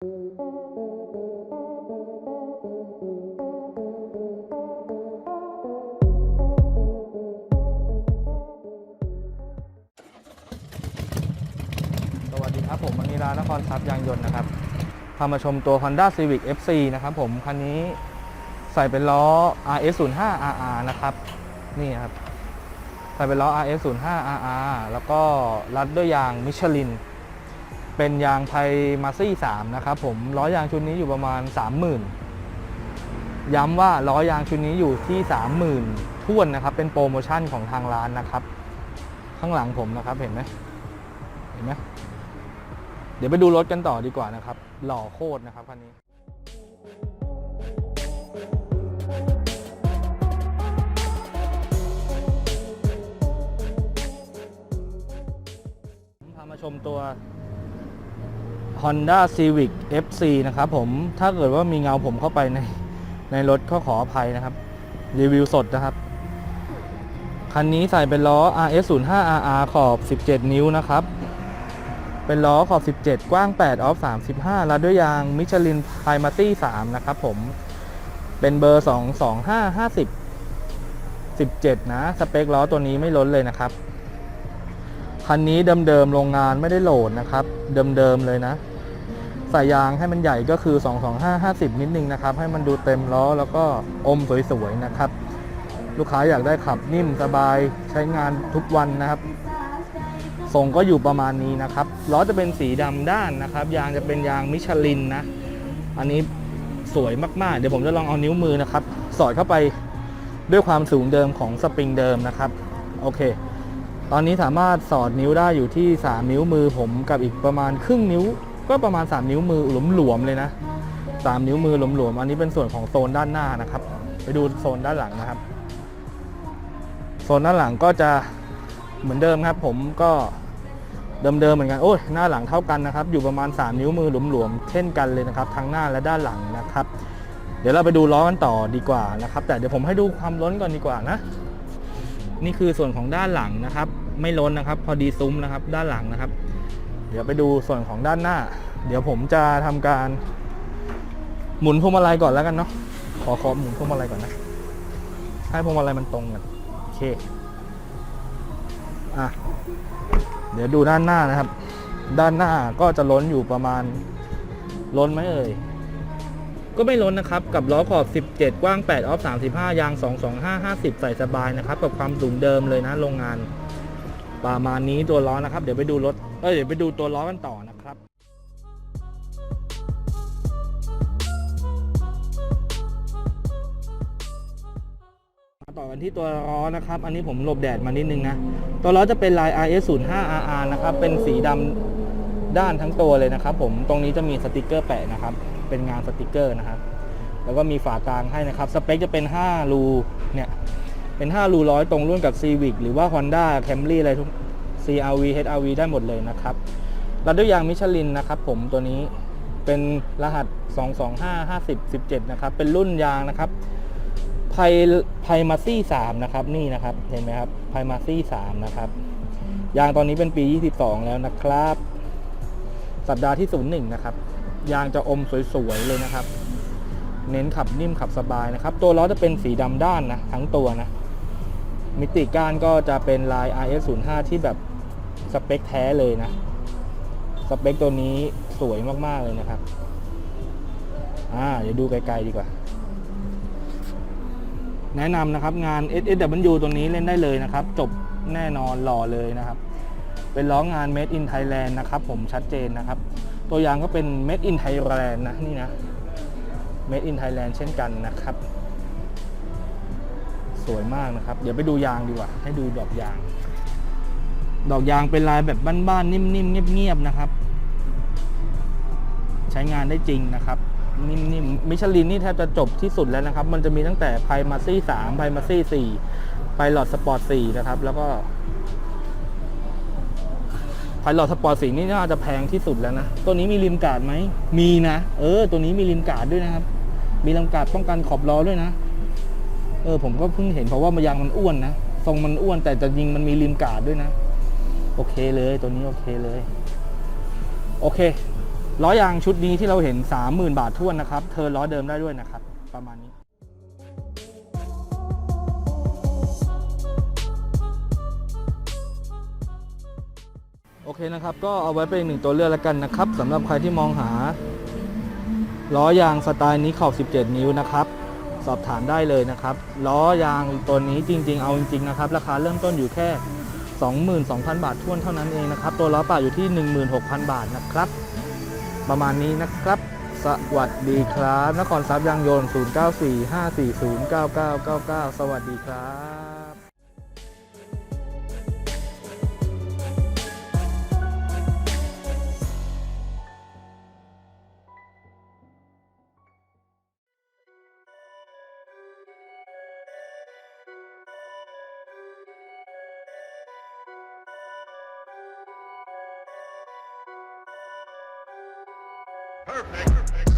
สวัสดีครับผมมณีรานครทรัพย์ยางยนต์นะครับพามาชมตัว Honda Civic FC นะครับผม คันนี้ใส่เป็นล้อ RS05 RR นะครับ นี่ครับ ใส่เป็นล้อ RS05 RR แล้วก็รัดด้วยยางมิชลิน เป็นยางไทยมาซี่3นะครับผมล้อยางชุดนี้อยู่ประมาณ 30,000 ย้ำว่าล้อยางชุดนี้อยู่ที่ 30,000ท้วนนะครับ เป็นโปรโมชั่นของทางร้านนะครับ ข้างหลังผมนะครับเห็นไหมเห็นไหมเดี๋ยวไปดูรถกันต่อดีกว่านะครับ หล่อโคตรนะครับคันนี้พามาชมตัว Honda Civic FC นะครับผมถ้าเกิดว่ามีเงาผมเข้าไปในในรถก็ขออภัยนะครับ รีวิวสดนะครับ คันนี้ใส่เป็นล้อ RS05RR ขอบ 17 นิ้วนะครับ เป็นล้อขอบ 17 กว้าง 8 ออฟ 35 รัดด้วยยางมิชลินไพมาตี้ 3 นะครับผม เป็นเบอร์ 22550 17 นะ สเปคล้อตัวนี้ไม่ล้นเลยนะครับ คันนี้เดิมๆโรงงานไม่ได้โหลดนะครับ เดิมๆเลยนะ ใส่ยางให้มันใหญ่ก็คือ 22550 นิดนึงนะครับ ให้มันดูเต็มล้อแล้วก็อมสวยๆนะครับ ลูกค้าอยากได้ขับนิ่มสบายใช้งานทุกวันนะครับทรงก็อยู่ประมาณนี้นะครับล้อจะเป็นสีดำด้านนะครับ ยางจะเป็นยางมิชลินนะ อันนี้สวยมากๆ เดี๋ยวผมจะลองเอานิ้วมือนะครับ สอดเข้าไปด้วยความสูงเดิมของสปริงเดิมนะครับ โอเค ตอนนี้สามารถสอดนิ้วได้อยู่ที่ 3 นิ้วมือผมกับอีกประมาณครึ่งนิ้ว ก็ประมาณ 3 นิ้วมือหลวมๆเลยนะ 3 นิ้วมือหลวมๆอันนี้เป็นส่วนของโซนด้านหน้านะครับ ไปดูโซนด้านหลังนะครับ โซนด้านหลังก็จะเหมือนเดิมครับ ผมก็เดิมๆเหมือนกันโอ้ยหน้าหลังเท่ากันนะครับ อยู่ประมาณ 3 นิ้วมือหลวมๆเช่นกันเลยนะครับ ทั้งหน้าและด้านหลังนะครับ เดี๋ยวเราไปดูล้อกันต่อดีกว่านะครับ แต่เดี๋ยวผมให้ดูความล้นก่อนดีกว่านะ นี่คือส่วนของด้านหลังนะครับ ไม่ล้นนะครับ พอดีซุ้มนะครับ ด้านหลังนะครับ เดี๋ยวไปดูส่วนของด้านหน้า เดี๋ยวผมจะทำการ หมุนพวงมาลัยก่อนแล้วกันเนาะขอขอหมุนพวงมาลัยก่อนนะให้พวงมาลัยมันตรงกันโอเคอะเดี๋ยวดูด้านหน้านะครับ ด้านหน้าก็จะล้นอยู่ประมาณ ล้นไหมเอ่ยก็ไม่ล้นนะครับ กับล้อขอบ 17 กว้าง 8 ออฟ 35 ยาง 225 50 ใส่สบายนะครับ กับความสูงเดิมเลยนะโรงงาน ประมาณนี้ตัวล้อนะครับ เดี๋ยวไปดูรถ เอ้ยเดี๋ยวไปดูตัวล้อกันต่อนะครับมาต่อกันที่ตัวล้อนะครับ อันนี้ผมหลบแดดมานิดนึงนะ ตัวล้อจะเป็นลาย RS05RR นะครับ เป็นสีดำด้านทั้งตัวเลยนะครับ ผม ตรงนี้จะมีสติกเกอร์แปะนะครับ เป็นงานสติกเกอร์นะครับ แล้วก็มีฝากลางให้นะครับ สเปคจะเป็น 5 รู เนี่ย เป็น 5 รูร้อยตรงรุ่นกับ Civic หรือว่า Honda Camry อะไรทุก CRV HRV ได้หมดเลยนะครับรัดด้วยยางมิชลินนะครับผมตัวนี้เป็นรหัส 225 50 17 นะครับ เป็นรุ่นยางนะครับไพไพมาซี่3นะครับ นี่นะครับ เห็นไหมครับไพมาซี่3นะครับ ยางตอนนี้เป็นปี 22 แล้วนะครับ สัปดาห์ที่ 01 นะครับ ยางจะอมสวย ๆ เลยนะครับ เน้นขับนิ่มขับสบายนะครับ ตัวล้อจะเป็นสีดำด้านนะ ทั้งตัวนะ มิติก้านก็จะเป็นลาย RS05 ที่แบบสเปคแท้เลยนะ สเปคตัวนี้สวยมาก ๆ เลยนะครับ อ่า เดี๋ยวดูไกล ๆ ดีกว่า แนะนำนะครับงาน SSW ตัวนี้เล่นได้เลยนะครับ จบแน่นอนหล่อเลยนะครับ เป็นล้องาน Made in Thailand นะครับ ผมชัดเจนนะครับ ตัวอย่างก็เป็น Made in Thailand นะ นี่นะ Made in Thailand เช่นกันนะครับ สวยมากนะครับ เดี๋ยวไปดูยางดีกว่า ให้ดูดอกยาง ดอกยางเป็นลายแบบบ้านๆนิ่มๆเงียบๆนะครับ ใช้งานได้จริงนะครับนิ่มๆมิชลินนี่แทบจะจบที่สุดแล้วนะครับ มันจะมีตั้งแต่ไพมาซี่สามไพมาซี่สี่ไพลอตสปอร์ตสี่นะครับ แล้วก็ไพลอตสปอร์ตสี่นี่น่าจะแพงที่สุดแล้วนะ ตัวนี้มีริมการ์ดไหม มีนะ เออ ตัวนี้มีริมการ์ดด้วยนะครับ มีริมการ์ดป้องกันขอบล้อด้วยนะ เออผมก็เพิ่งเห็นเพราะว่ายางมันอ้วนนะทรงมันอ้วนแต่จะยิงมันมีริมกาดด้วยนะ โอเคเลยตัวนี้โอเคเลย โอเคล้อยางชุดนี้ที่เราเห็น 30,000 บาทท้วนนะครับเธอล้อเดิมได้ด้วยนะครับ ประมาณนี้โอเคนะครับ ก็เอาไว้เป็นหนึ่งตัวเลือกแล้วกันนะครับสำหรับใครที่มองหาล้อยางสไตล์นี้ขอบ 17 นิ้วนะครับ สอบถามได้เลยนะครับ ล้อยางตัวนี้จริง ๆ เอาจริงๆนะครับ ราคาเริ่มต้นอยู่แค่ 22,000 บาทท้วนเท่านั้นเองนะครับ ตัวล้อเปล่าอยู่ที่ 16,000 บาทนะครับ ประมาณนี้นะครับ สวัสดีครับ นครทรัพย์ยางยนต์ 0945409999 สวัสดีครับ「Perfect. Perfect.